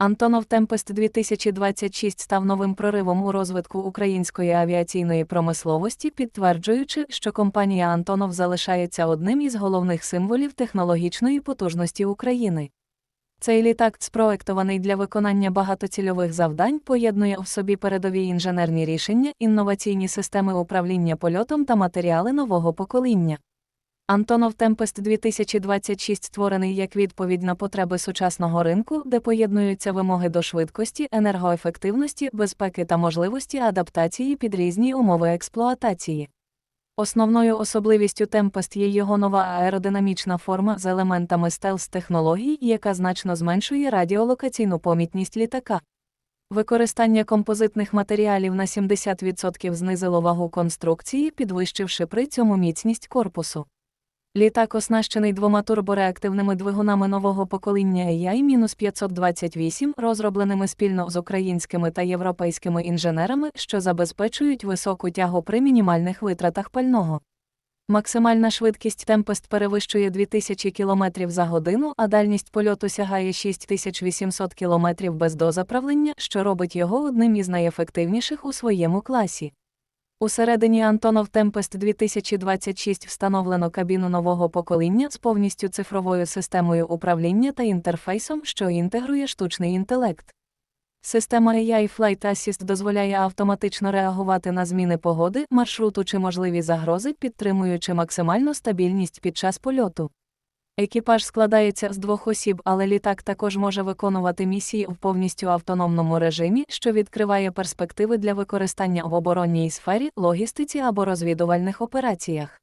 Антонов Темпест 2026 став новим проривом у розвитку української авіаційної промисловості, підтверджуючи, що компанія Антонов залишається одним із головних символів технологічної потужності України. Цей літак, спроектований для виконання багатоцільових завдань, поєднує в собі передові інженерні рішення, інноваційні системи управління польотом та матеріали нового покоління. Антонов Темпест 2026 створений як відповідь на потреби сучасного ринку, де поєднуються вимоги до швидкості, енергоефективності, безпеки та можливості адаптації під різні умови експлуатації. Основною особливістю Tempest є його нова аеродинамічна форма з елементами стелс-технологій, яка значно зменшує радіолокаційну помітність літака. Використання композитних матеріалів на 70% знизило вагу конструкції, підвищивши при цьому міцність корпусу. Літак оснащений двома турбореактивними двигунами нового покоління AI-528, розробленими спільно з українськими та європейськими інженерами, що забезпечують високу тягу при мінімальних витратах пального. Максимальна швидкість Tempest перевищує 2000 км за годину, а дальність польоту сягає 6800 км без дозаправлення, що робить його одним із найефективніших у своєму класі. Усередині Антонов Tempest 2026 встановлено кабіну нового покоління з повністю цифровою системою управління та інтерфейсом, що інтегрує штучний інтелект. Система AI Flight Assist дозволяє автоматично реагувати на зміни погоди, маршруту чи можливі загрози, підтримуючи максимальну стабільність під час польоту. Екіпаж складається з двох осіб, але літак також може виконувати місії в повністю автономному режимі, що відкриває перспективи для використання в оборонній сфері, логістиці або розвідувальних операціях.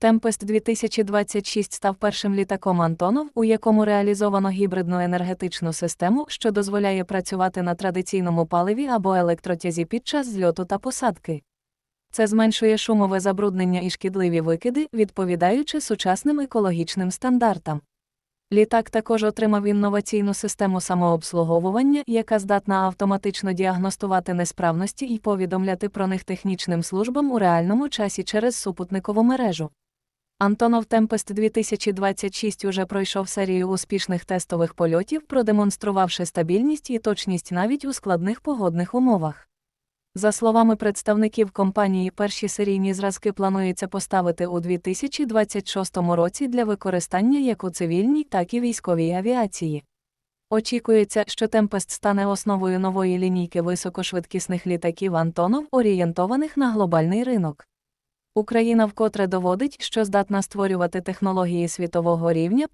Tempest 2026 став першим літаком Антонов, у якому реалізовано гібридну енергетичну систему, що дозволяє працювати на традиційному паливі або електротязі під час зльоту та посадки. Це зменшує шумове забруднення і шкідливі викиди, відповідаючи сучасним екологічним стандартам. Літак також отримав інноваційну систему самообслуговування, яка здатна автоматично діагностувати несправності і повідомляти про них технічним службам у реальному часі через супутникову мережу. Антонов Темпест 2026 уже пройшов серію успішних тестових польотів, продемонструвавши стабільність і точність навіть у складних погодних умовах. За словами представників компанії, перші серійні зразки планується поставити у 2026 році для використання як у цивільній, так і військовій авіації. Очікується, що Tempest стане основою нової лінійки високошвидкісних літаків Антонов, орієнтованих на глобальний ринок. Україна вкотре доводить, що здатна створювати технології світового рівня.